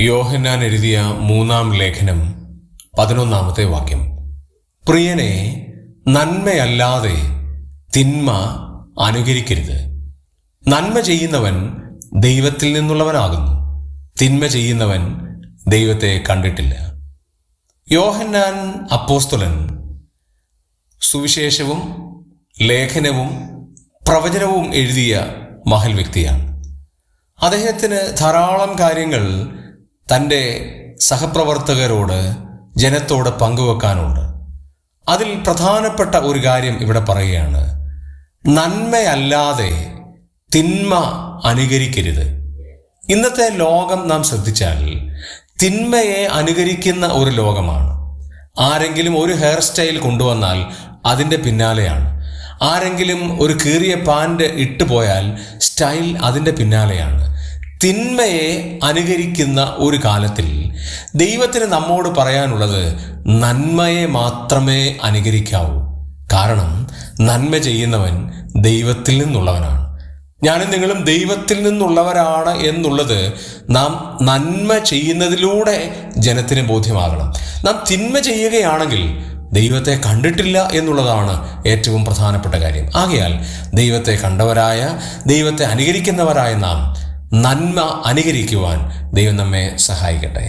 യോഹന്നാൻ എഴുതിയ മൂന്നാം ലേഖനം പതിനൊന്നാമത്തെ വാക്യം. പ്രിയനെ നന്മയല്ലാതെ തിന്മ അനുകരിക്കരുത്. നന്മ ചെയ്യുന്നവൻ ദൈവത്തിൽ നിന്നുള്ളവനാകുന്നു. തിന്മ ചെയ്യുന്നവൻ ദൈവത്തെ കണ്ടിട്ടില്ല. യോഹന്നാൻ അപ്പോസ്തുലൻ സുവിശേഷവും ലേഖനവും പ്രവചനവും എഴുതിയ മഹൽ വ്യക്തിയാണ്. അദ്ദേഹത്തിന് ധാരാളം കാര്യങ്ങൾ തന്റെ സഹപ്രവർത്തകരോട് ജനത്തോട് പങ്കുവെക്കാനുണ്ട്. അതിൽ പ്രധാനപ്പെട്ട ഒരു കാര്യം ഇവിടെ പറയുകയാണ്. നന്മയല്ലാതെ തിന്മ അനുകരിക്കരുത്. ഇന്നത്തെ ലോകം നാം ശ്രദ്ധിച്ചാൽ തിന്മയെ അനുകരിക്കുന്ന ഒരു ലോകമാണ്. ആരെങ്കിലും ഒരു ഹെയർ സ്റ്റൈൽ കൊണ്ടുവന്നാൽ അതിന്റെ പിന്നാലെയാണ്. ആരെങ്കിലും ഒരു കീറിയ പാന്റ് ഇട്ടു പോയാൽ സ്റ്റൈൽ അതിന്റെ പിന്നാലെയാണ്. തിന്മയെ അനുകരിക്കുന്ന ഒരു കാലത്തിൽ ദൈവത്തിന് നമ്മോട് പറയാനുള്ളത് നന്മയെ മാത്രമേ അനുകരിക്കാവൂ. കാരണം നന്മ ചെയ്യുന്നവൻ ദൈവത്തിൽ നിന്നുള്ളവനാണ്. ഞാനും നിങ്ങളും ദൈവത്തിൽ നിന്നുള്ളവരാണ് എന്നുള്ളത് നാം നന്മ ചെയ്യുന്നതിലൂടെ ജനത്തിന് ബോധ്യമാകണം. നാം തിന്മ ചെയ്യുകയാണെങ്കിൽ ദൈവത്തെ കണ്ടിട്ടില്ല എന്നുള്ളതാണ് ഏറ്റവും പ്രധാനപ്പെട്ട കാര്യം. ആകയാൽ ദൈവത്തെ കണ്ടവരായ ദൈവത്തെ അനുകരിക്കുന്നവരായ നാം നന്മ അനുകരിക്കുവാൻ ദൈവം നമ്മെ സഹായിക്കട്ടെ.